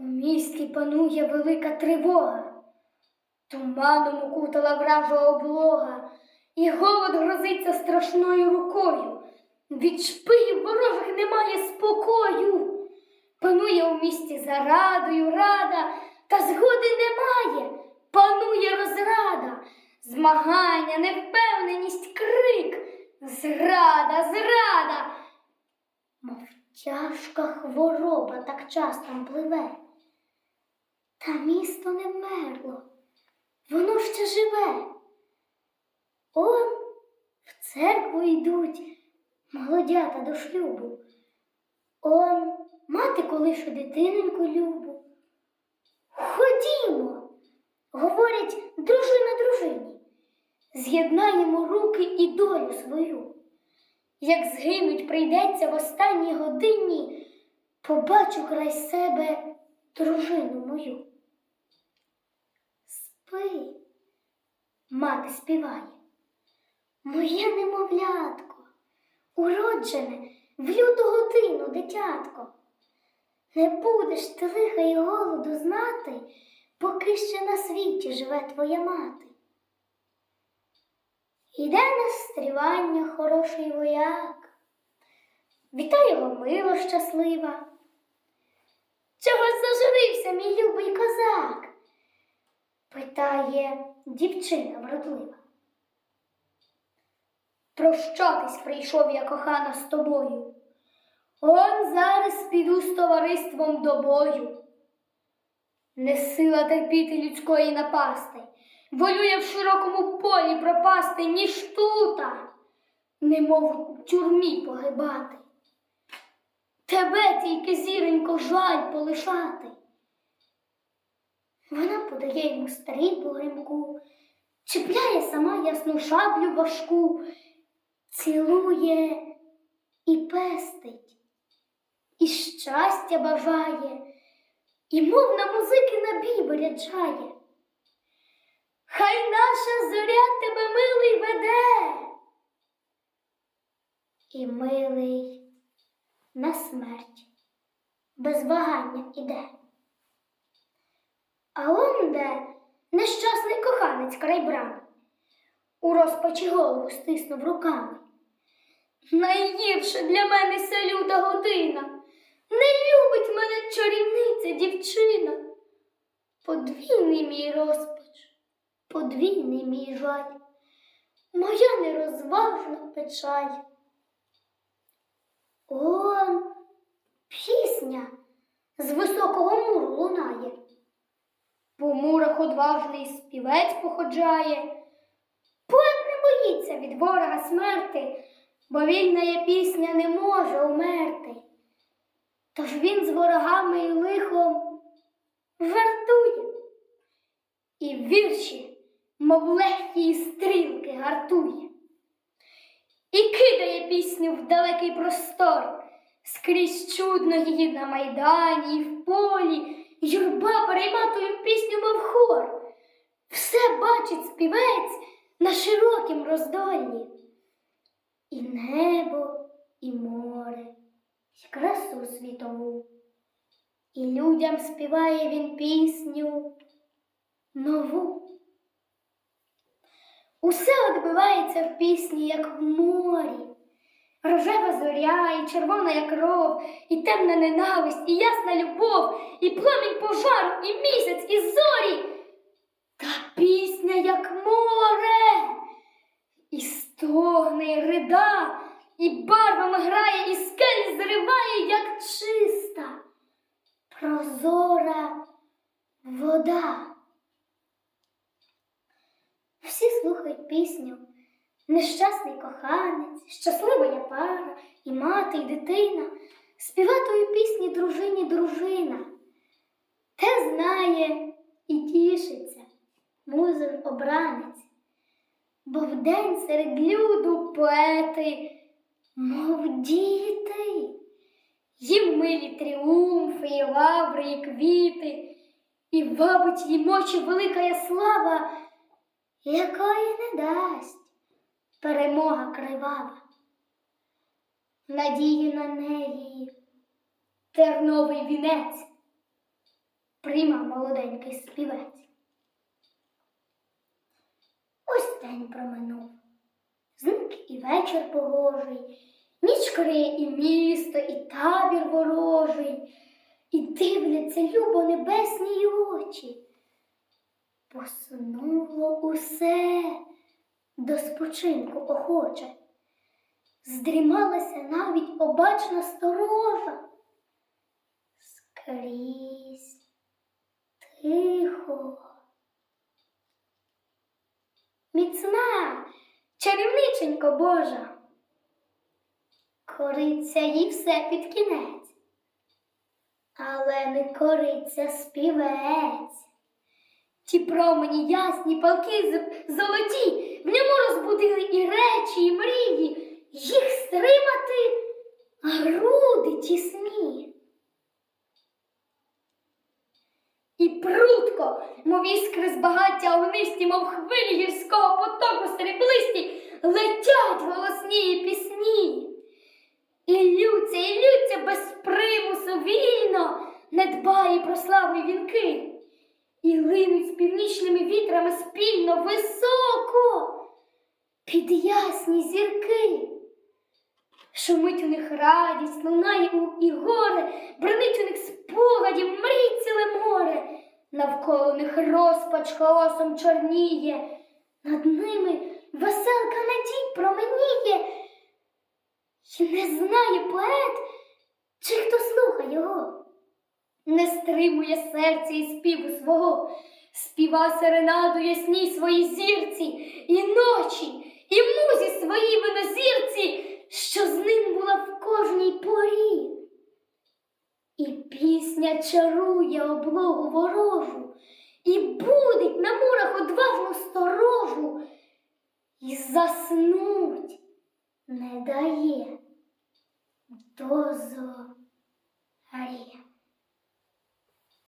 У місті панує велика тривога. Туманом укутала вража облога, і голод грозиться страшною рукою. Від шпигів ворожих немає спокою. Панує у місті зарадою рада, та згоди немає, панує розрада, змагання, невпевненість, крик, зрада, зрада. Мов тяжка хвороба так часто пливе. Та місто не вмерло, воно ще живе. Он в церкву йдуть молодята до шлюбу. Он мати колишу дитиноньку любу. Ходімо, говорять дружина дружині, з'єднаємо руки і долю свою. Як згинуть прийдеться в останній годині, побачу край себе дружину мою. Спи, мати співає, моє немовлятко, уроджене в люту годину дитятко. Не будеш ти лиха й голоду знати, поки ще на світі живе твоя мати. Іде на стрівання хороший вояк, вітає його мило щаслива. Чого ж зажурився, мій любий козак? Питає дівчина вродлива. Прощатись прийшов я кохана з тобою. Он зараз піду з товариством до бою. Не сила терпіти людської напасти, волює в широкому полі пропасти, ніж тута, немов у тюрмі погибати. Тебе тільки зіронько жаль полишати. Вона подає йому старий погремку, чіпляє сама ясну шаблю важку, цілує і пестить, і щастя бажає, і мов на музики набій виряджає. Хай наша зоря тебе милий веде. І милий на смерть без вагання іде. А он де нещасний коханець край брами, у розпачі голову стиснув руками. Найгірше для мене ця люта година. Не любить мене чарівниця дівчина. Подвійний мій розпач, подвійний мій жаль, моя нерозважна печаль. Он пісня з високого муру лунає. Мурах одважний співець походжає. Поет не боїться від ворога смерти, бо вільна є пісня не може умерти. Тож він з ворогами і лихом жартує, і вірші, мов легкі стрілки, гартує, і кидає пісню в далекий простор, скрізь чудно її на майдані і в полі, юрба перейма тою пісню, мов хор. Все бачить співець на широкім роздолі. І небо, і море, і красу світову. І людям співає він пісню нову. Усе відбувається в пісні, як в морі. Рожева зоря, і червона як кров, і темна ненависть, і ясна любов, і пломінь пожару, і місяць, і зорі. Та пісня, як море, і стогне, і рида, і барвами грає, і скель зриває, як чиста, прозора вода. Всі слухають пісню. Нещасний коханець, щаслива я пара, і мати, і дитина, співа тої пісні дружині дружина. Те знає і тішиться музин обранець, бо вдень серед люду поети, мов діти, їм милі тріумфи, і лаври, і квіти, і вабить їм очі велика є слава, якої не дасть перемога кривава. Надії на неї терновий вінець, прийма молоденький співець. Ось день проминув. Зник і вечір погожий, ніч криє і місто, і табір ворожий, і дивляться любо небесні очі. Посунуло усе до спочинку охоче. Здрімалася навіть обачна сторожа. Скрізь тихо. Міцна, чарівниченько Божа. Кориться їй все під кінець, але не кориться співець. Ті промені ясні, палки золоті, в ньому розбудили і речі, і мрії, їх стримати, а груди тісні. І прутко, мов іскри з багаття огнисті, мов хвилі гірського потоку сріблисті, летять голосні пісні. І лються, і лються без примусу вільно, не дбає про славу вінки. І линуть з північними вітрами спільно високо під ясні зірки. Шумить у них радість, лунає у і горе, бренить у них спогадів, мрій ціле море. Навколо них розпач хаосом чорніє, над ними веселка надій променіє. І не знає поет, чи хто слухає його. Не стримує серце і співу свого, співа серенаду ясній своїй зірці, і ночі, і музі своїй винозірці, що з ним була в кожній порі. І пісня чарує облогу ворожу, і будить на мурах одважну сторожу, і заснуть не дає дозорі.